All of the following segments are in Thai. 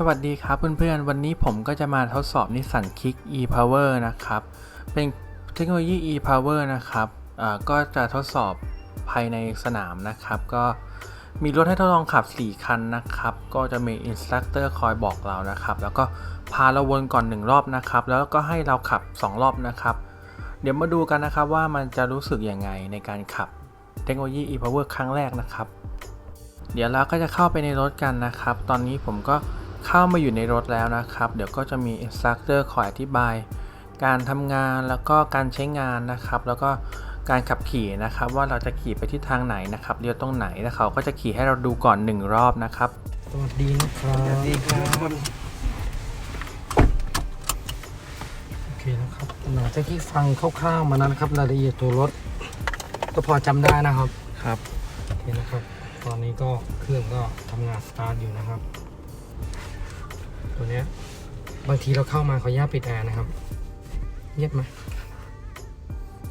สวัสดีครับเพื่อนๆ วันนี้ผมก็จะมาทดสอบนิสสันคิก e-power นะครับ เป็นเทคโนโลยี e-power นะครับก็จะทดสอบภายในสนามนะครับ ก็มีรถให้ทดลองขับ 4 คันนะครับ ก็จะมีอินสต r ั c เตอร์คอยบอกเรานะครับ แล้วก็พาเราวนก่อน 1 รอบนะครับ แล้วก็ให้เราขับ 2 รอบนะครับ เดี๋ยวมาดูกันนะครับว่ามันจะรู้สึกยังไงในการขับเทคโนโลยี e-power ครั้งแรกนะครับ เดี๋ยวเราก็จะเข้าไปในรถกันนะครับ ตอนนี้ผมก็ เข้ามาอยู่ในรถแล้วนะครับ เดี๋ยวก็จะมีอินสต r ั c เตอร์คอยอธิบาย การทำงานแล้วก็การใช้งานนะครับ แล้วก็การขับขี่นะครับ ว่าเราจะขี่ไปที่ทางไหนนะครับเลี้ยวตรงไหนแล้วเขาก็จะขี่ให้เราดูก่อน 1 รอบนะครับสวัสดีนะครับสวัสดีครับโอเคนะครับหลังจากที่ฟังคร่าวๆมาแล้วนะครับรายละเอียดตัวรถ ก็พอจำได้นะครับครับโอเคนะครับ ตอนนี้ก็เครื่องก็ทำงานสตาร์ทอยู่นะครับ ตัวเนี้ยบางทีเราเข้ามาเขออนุญาปิดแอร์นะครับเงียบไหม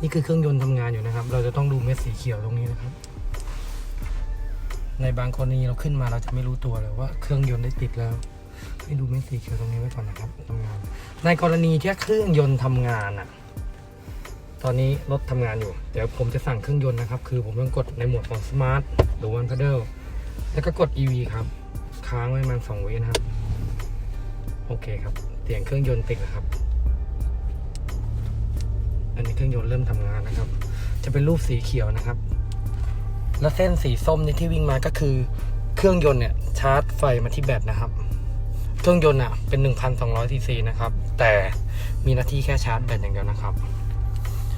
นี่คือเครื่องยนต์ทำงานอยู่นะครับ เราจะต้องดูเม็ดสีเขียวตรงนี้นะครับ ในบางกรณีเราขึ้นมาเราจะไม่รู้ตัวเลยว่าเครื่องยนต์ได้ติดแล้วให้ดูเม็ดสีเขียวตรงนี้ไว้ก่อนนะครับทำงาน ในกรณีที่เครื่องยนต์ทำงานอะ ตอนนี้รถทำงานอยู่ เดี๋ยวผมจะสั่งเครื่องยนต์นะครับ คือผมต้องกดในโหมดของ Smart หรือ One Pedal แล้วก็กด EV ครับ ค้างไว้ประมัน2วินะครับ โอเคครับเสียงเครื่องยนต์ติดแล้วครับ อันนี้เครื่องยนต์เริ่มทำงานนะครับ จะเป็นรูปสีเขียวนะครับ แล้วเส้นสีส้มนี่ที่วิ่งมาก็คือ เครื่องยนต์เนี่ยชาร์จไฟมาที่แบตนะครับ เครื่องยนต์อะเป็น 1,200ซีซีนะครับ แต่มีหน้าที่แค่ชาร์จแบตอย่างเดียวนะครับ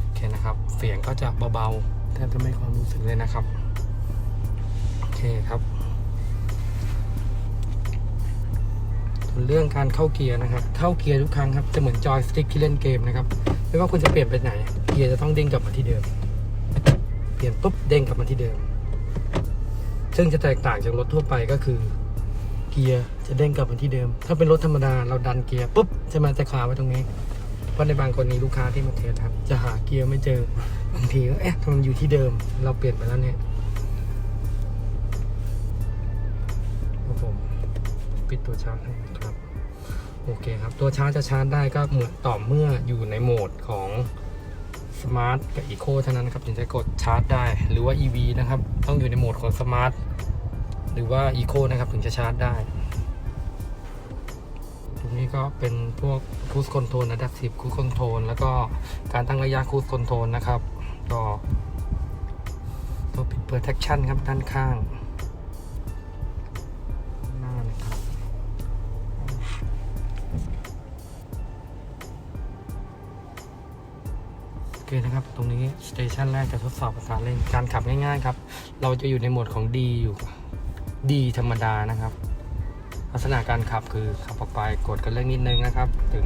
โอเคนะครับ เสียงก็จะเบาๆแทบจะไม่ความรู้สึกเลยนะครับ โอเคครับ เรื่องการเข้าเกียร์นะครับ เข้าเกียร์ทุกครั้งครับ จะเหมือนจอยสติ๊กที่เล่นเกมนะครับ ไม่ว่าคุณจะเปลี่ยนไปไหน เกียร์จะต้องเด้งกลับมาที่เดิม เปลี่ยนปุ๊บเด้งกลับมาที่เดิม ซึ่งจะแตกต่างจากรถทั่วไปก็คือ เกียร์จะเด้งกลับมาที่เดิม ถ้าเป็นรถธรรมดาเราดันเกียร์ปุ๊บจะมาจะคาไว้ตรงนี้ เพราะในบางกรณีลูกค้าที่มาเทสครับ จะหาเกียร์ไม่เจอบางทีก็เอ๊ะทำไมมันอยู่ที่เดิม เราเปลี่ยนไปแล้วเนี่ย ปิดตัวชาร์จให้ครับ โอเคครับ ตัวชาร์จจะชาร์จได้ก็เหมือนต่อเมื่ออยู่ในโหมดของ Smart กับ Eco เท่านั้นครับถึงจะกดชาร์จได้ หรือว่า EV นะครับ ต้องอยู่ในโหมดของ Smart หรือว่า Eco นะครับถึงจะชาร์จได้ ตรงนี้ก็เป็นพวก Cruise Control Adaptive Cruise Control แล้วก็การตั้งระยะ Cruise Control นะครับ ก็ตัวปิด Protection ครับด้านข้าง เคนะครับ ตรงนี้สเตชันแรกจะทดสอบภาษาเล่น การขับง่ายๆครับ เราจะอยู่ในโหมดของ D อยู่ D ธรรมดานะครับ ลักษณะการขับคือขับออกไปกดกันเร่งนิดนึงนะครับ ถึง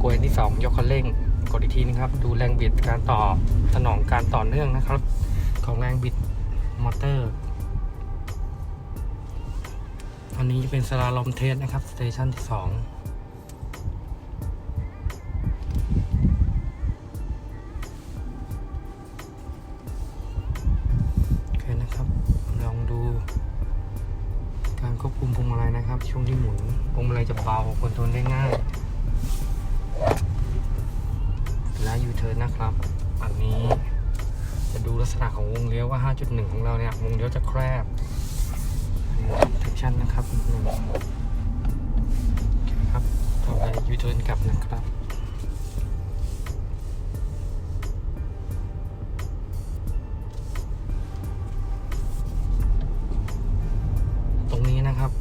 กลวยที่ 2 ยกคันเร่ง กดอีกทีนึงครับ ดูแรงบิดการต่อสนองการต่อเนื่องนะครับ ของแรงบิดมอเตอร์อันนี้จะเป็นสลาลอมเทสนะครับสเตชันที่ 2 ช่วงที่หมุนพวงมาลัยจะเบาคอนโทรลได้ง่ายและยูเทิร์นนะครับ อันนี้จะดูลักษณะของวงเลี้ยวว่า 5.1 ของเราเนี่ย วงเลี้ยวจะแคบเทคชั่นนะครับหนึ่งครับต่อไปยูเทิร์นกลับนะครับ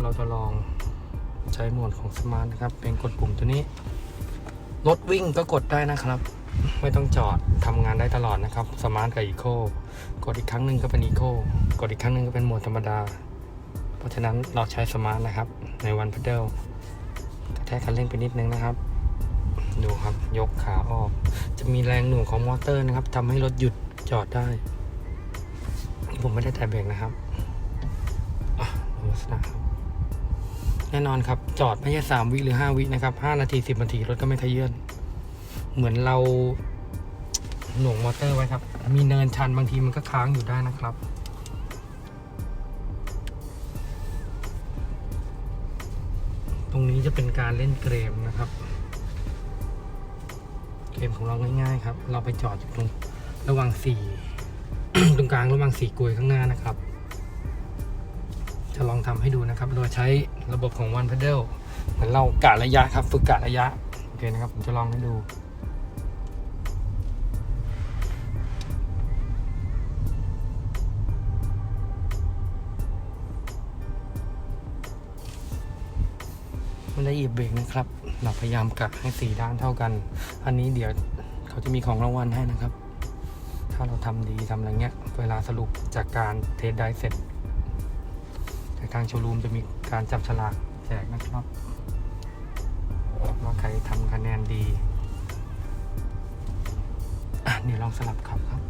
เราจะลองใช้โหมดของสมาร์ทนะครับ เป็นกดปุ่มตัวนี้ รถวิ่งก็กดได้นะครับ ไม่ต้องจอดทำงานได้ตลอดนะครับ สมาร์ทกับอีโคกดอีกครั้งหนึ่งก็เป็นอีโคกดอีกครั้งหนึ่งก็เป็นโหมดธรรมดา เพราะฉะนั้นเราใช้สมาร์ทนะครับ ในวันพัดเดิลกระแทกคันเร่งไปนิดนึงนะครับ ดูครับยกขาออก จะมีแรงหน่วงของมอเตอร์นะครับทำให้รถหยุดจอดได้ผมไม่ได้แตะเบรกนะครับ อะลักษณะครับ แน่นอนครับ จอดไม่ใช่สามวิหรือห้าวินะครับห้านาทีสิบนาทีรถก็ไม่ขยื่นเหมือนเราหน่วงมอเตอร์ไว้ครับ มีเนินชันบางทีมันก็ค้างอยู่ได้นะครับตรงนี้จะเป็นการเล่นเกมนะครับ เกมของเราง่ายๆครับ เราไปจอดอยู่ตรงระหว่างสี่ตรงกลางระหว่างสี่กลวยข้างหน้านะครับ จะลองทำให้ดูนะครับ โดยใช้ระบบของ One Pedal เหมือนเรากะระยะครับ ฝึกกะระยะ โอเคนะครับ ผมจะลองให้ดูไม่ได้เหยียบเบรกนะครับ เราพยายามกะให้สี่ด้านเท่ากัน อันนี้เดี๋ยวเขาจะมีของรางวัลให้นะครับ ถ้าเราทำดีทำอะไรเงี้ย เวลาสรุปจากการเทสได้เสร็จ ทางโชว์รูมจะมีการจับฉลากแจกนะครับ ว่าใครทำคะแนนดี อะเดี๋ยวลองสลับขับครับ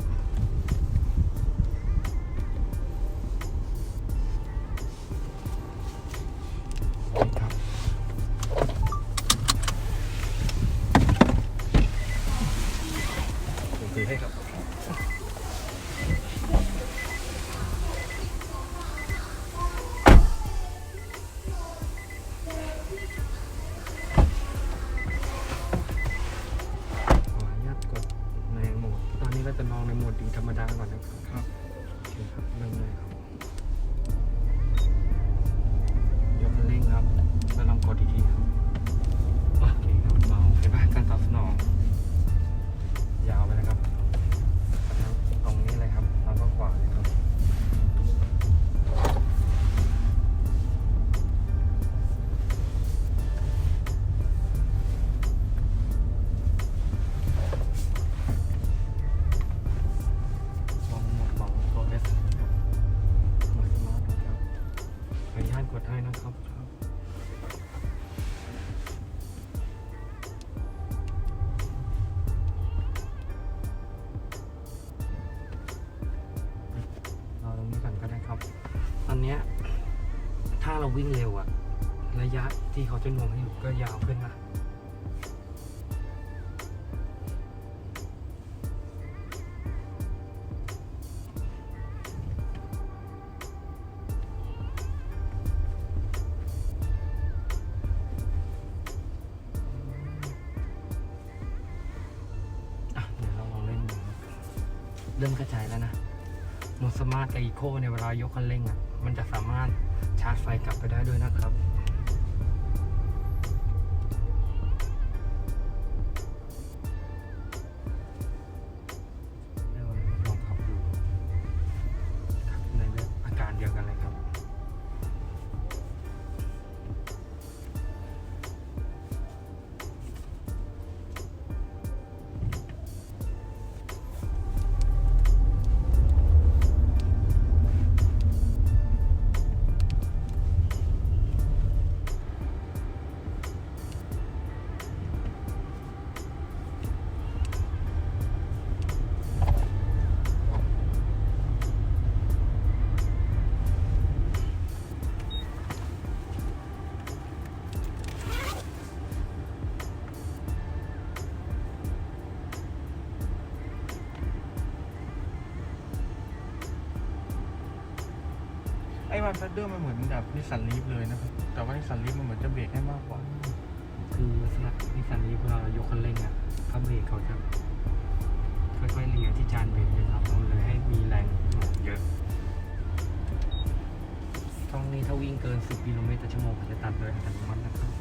ถ้าเราวิ่งเร็วอะระยะที่เขาจะหน่วงให้อยู่ก็ยาวขึ้นนะอะ โคในเวลายกคันเร่งอะมันจะสามารถชาร์จไฟกลับไปได้ด้วยนะครับ ไอ้มาสเตอร์มันเหมือนแบบนิสสันลีฟเลยนะครับ แต่ว่านิสสันลีฟมันเหมือนจะเบรกให้มากกว่า คือลักษณะนิสสันลีฟเวลาเรายกคันเร่งอะคันเบรกเขาจะค่อยๆเลียที่จานเบรกเลยครับมันเลยให้มีแรงหน่วงเยอะช่องนี้ถ้าวิ่งเกิน 10กิโลเมตรต่อชั่วโมงจะตัดโดยอัตโนมัตินะครับ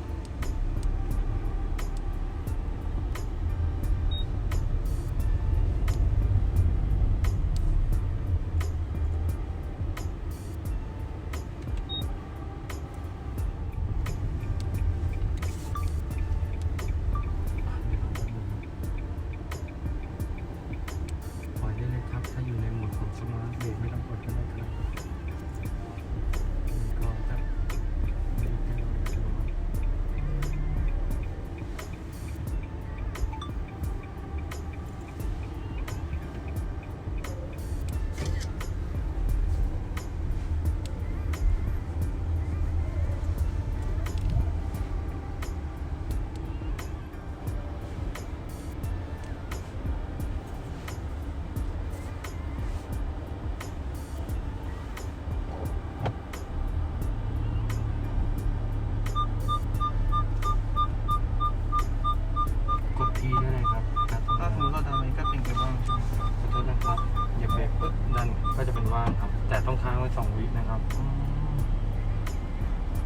แต่ต้อยสองวินะครับ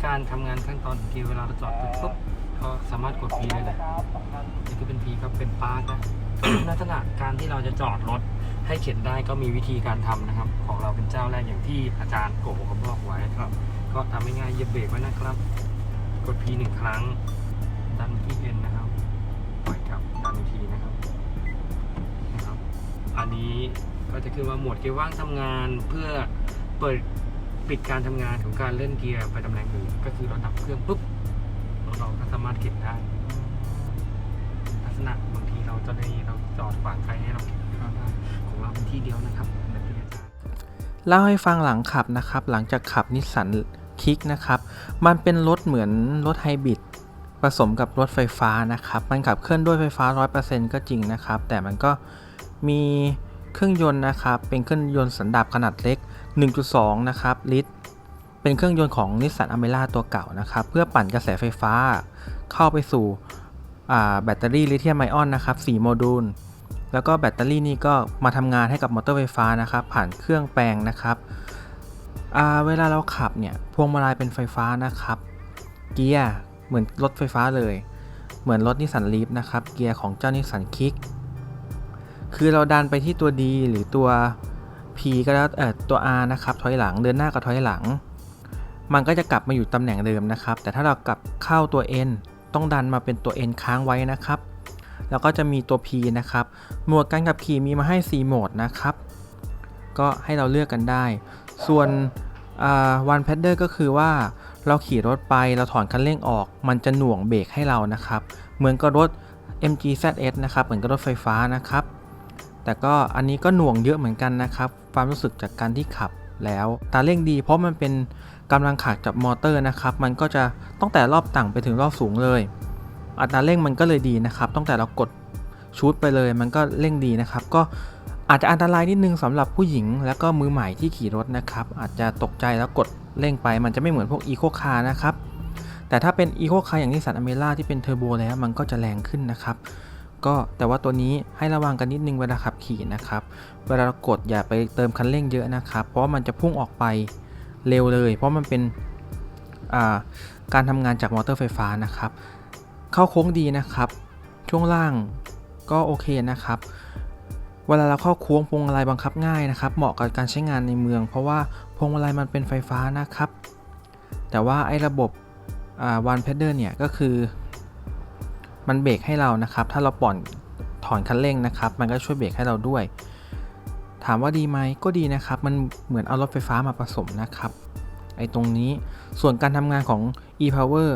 การทำงานขั้นตอนของเกียร์เวลาเราจอดปุ๊บปุ๊บก็สามารถกด P ได้เลยนี่ก็เป็น P ครับเป็นปาร์กนะ ลักษณะการที่เราจะจอดรถให้เข็นได้ก็มีวิธีการทำนะครับ ของเราเป็นเจ้าแรกอย่างที่อาจารย์โกเขาบอกไว้ครับ ก็ทำง่ายๆเหยียบเบรกไว้นะครับ กด P หนึ่งครั้ง ดันที่ N นะครับปล่อยกลับดันอีกทีนะครับนะครับ อันนี้ ก็จะขึ้นว่าหมดเกียร์ว่างทำงานเพื่อเปิดปิดการทำงานของการเล่นเกียร์ไปตำแหน่งอื่นก็คือเราดับเครื่องปุ๊บรถเราก็สามารถเก็บได้ลักษณะบางทีเราจะได้เราจอดขวางใครให้เราเก็บได้ของเราเป็นที่เดียวนะครับแบบที่อาจารย์เล่าให้ฟังหลังขับนะครับ หลังจากขับนิสสันคิกนะครับ มันเป็นรถเหมือนรถไฮบริดผสมกับรถไฟฟ้านะครับ มันขับเคลื่อนด้วยไฟฟ้า 100%ก็จริงนะครับ แต่มันก็มี เครื่องยนต์นะครับเป็นเครื่องยนต์สันดาปขนาดเล็ก 1.2 นะครับลิตร เป็นเครื่องยนต์ของนิสสันอเมร่าตัวเก่านะครับ เพื่อปั่นกระแสไฟฟ้า เข้าไปสู่แบตเตอรี่ลิเธียมไอออนนะครับ4โมดูล แล้วก็แบตเตอรี่นี่ก็มาทำงานให้กับมอเตอร์ไฟฟ้านะครับ ผ่านเครื่องแปลงนะครับเวลาเราขับเนี่ยพวงมาลัยเป็นไฟฟ้านะครับ เกียร์เหมือนรถไฟฟ้าเลย เหมือนรถนิสสันลีฟนะครับ เกียร์ของเจ้านิสสันคิก คือเราดันไปที่ตัว D หรือตัว P ก็แล้วเออตัว R นะครับถอยหลังเดินหน้ากับถอยหลัง มันก็จะกลับมาอยู่ตำแหน่งเดิมนะครับ แต่ถ้าเรากลับเข้าตัว N ต้องดันมาเป็นตัว N ค้างไว้นะครับ แล้วก็จะมีตัว P นะครับ หมวดการขับขี่มีมาให้ 4 โหมดนะครับ ก็ให้เราเลือกกันได้ ส่วนวันแพดเดอร์ก็คือว่าเราขี่รถไปเราถอนคันเร่งออก มันจะหน่วงเบรกให้เรานะครับ เหมือนกับรถ MG ZS นะครับ เหมือนกับรถไฟฟ้านะครับ แต่ก็อันนี้ก็หน่วงเยอะเหมือนกันนะครับ ความรู้สึกจากการที่ขับแล้วตาเร่งดี เพราะมันเป็นกำลังขาดจากมอเตอร์นะครับ มันก็จะตั้งแต่รอบต่ำไปถึงรอบสูงเลย อัตราเร่งมันก็เลยดีนะครับ ตั้งแต่เรากดชูดไปเลย มันก็เร่งดีนะครับ ก็อาจจะอันตรายนิดนึงสำหรับผู้หญิง แล้วก็มือใหม่ที่ขี่รถนะครับ อาจจะตกใจแล้วกดเร่งไป มันจะไม่เหมือนพวกอีโคคาร์นะครับ แต่ถ้าเป็นอีโคคาร์อย่างนิสสันอเมร่าที่เป็นเทอร์โบแล้วมันก็จะแรงขึ้นนะครับ ก็แต่ว่าตัวนี้ให้ระวังกันนิดนึงเวลาขับขี่นะครับ เวลาเรากดอย่าไปเติมคันเร่งเยอะนะครับ เพราะมันจะพุ่งออกไปเร็วเลย เพราะมันเป็นาการทำงานจากมอเตอร์ไฟฟ้านะครับ เข้าโค้งดีนะครับ ช่วงล่างก็โอเคนะครับ เวลาเราเข้าโค้งพวงมาลัยบังคับง่ายนะครับ เหมาะกับการใช้งานในเมือง เพราะว่าพวงมาลัยมันเป็นไฟฟ้านะครับ แต่ว่าไอ้ระบบวันเพดเดอร์เนี่ยก็คือ มันเบรกให้เรานะครับ ถ้าเราปล่อนถอนคันเร่งนะครับ มันก็ช่วยเบรกให้เราด้วย ถามว่าดีไหมก็ดีนะครับ มันเหมือนเอารถไฟฟ้ามาผสมนะครับไอ้ตรงนี้ส่วนการทำงานของ e-power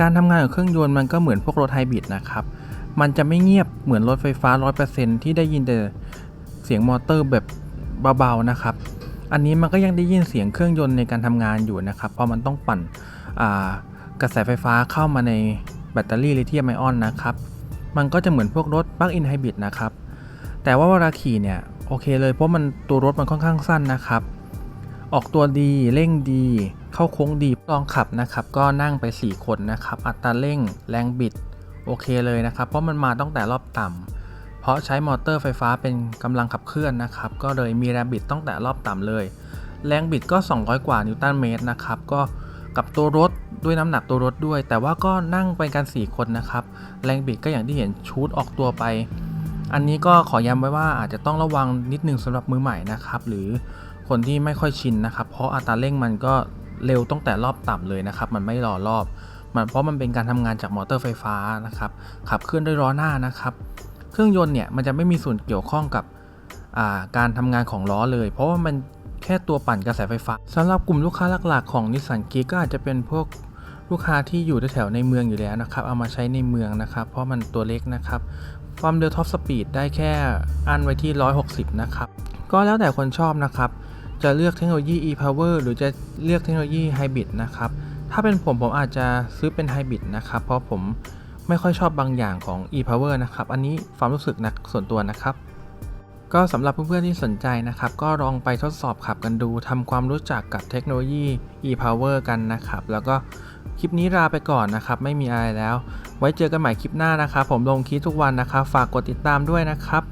การทำงานของเครื่องยนต์มันก็เหมือนพวกรถไฮบริดนะครับ มันจะไม่เงียบเหมือนรถไฟฟ้า 100%ที่ได้ยินแต่เสียงมอเตอร์แบบเบาๆนะครับ อันนี้มันก็ยังได้ยินเสียงเครื่องยนต์ในการทำงานอยู่นะครับ เพราะมันต้องปั่นกระแสไฟฟ้าเข้ามาใน แบตเตอรี่ลิเธียมไอออนนะครับ มันก็จะเหมือนพวกรถปลั๊กอินไฮบริดนะครับ แต่ว่าเวลาขี่เนี่ยโอเคเลยเพราะมันตัวรถมันค่อนข้างสั้นนะครับ ออกตัวดีเร่งดี เข้าโค้งดีลองขับนะครับ ก็นั่งไป 4 คนนะครับ อัตราเร่งแรงบิดโอเคเลยนะครับ เพราะมันมาตั้งแต่รอบต่ำเพราะใช้มอเตอร์ไฟฟ้าเป็นกำลังขับเคลื่อนนะครับ ก็เลยมีแรงบิดตั้งแต่รอบต่ำเลย แรงบิดก็ 200 กว่านิวตันเมตรนะครับ ก็ กับตัวรถด้วยน้ำหนักตัวรถด้วย แต่ว่าก็นั่งไปกัน 4 คนนะครับ แรงบิดก็อย่างที่เห็นชูดออกตัวไป อันนี้ก็ขอย้ำไว้ว่าอาจจะต้องระวังนิดนึงสำหรับมือใหม่นะครับ หรือคนที่ไม่ค่อยชินนะครับ เพราะอัตราเร่งมันก็เร็วตั้งแต่รอบต่ำเลยนะครับ มันไม่รอรอบ มันเพราะมันเป็นการทำงานจากมอเตอร์ไฟฟ้านะครับ ขับเคลื่อนด้วยล้อหน้านะครับ เครื่องยนต์เนี่ยมันจะไม่มีส่วนเกี่ยวข้องกับการทำงานของล้อเลย เพราะว่ามัน แค่ตัวปั่นกระแสไฟฟ้าสำหรับกลุ่มลูกค้าหลักๆของนิสสันกีก็อาจจะเป็นพวกลูกค้าที่อยู่แถวในเมืองอยู่แล้วนะครับ เอามาใช้ในเมืองนะครับ เพราะมันตัวเล็กนะครับ ความเร็วท็อปสปีดได้แค่อันไว้ที่ 160 นะครับ ก็แล้วแต่คนชอบนะครับ จะเลือกเทคโนโลยี e-power หรือจะเลือกเทคโนโลยีไฮบริดนะครับ ถ้าเป็นผมผมอาจจะซื้อเป็นไฮบริดนะครับ เพราะผมไม่ค่อยชอบบางอย่างของ e-power นะครับ อันนี้ความรู้สึกนะส่วนตัวนะครับ ก็สำหรับเพื่อนๆที่สนใจนะครับ ก็ลองไปทดสอบขับกันดูทำความรู้จักกับเทคโนโลยี e-power กันนะครับ แล้วก็คลิปนี้ลาไปก่อนนะครับ ไม่มีอะไรแล้ว ไว้เจอกันใหม่คลิปหน้านะครับ ผมลงคลิปทุกวันนะครับ ฝากกดติดตามด้วยนะครับ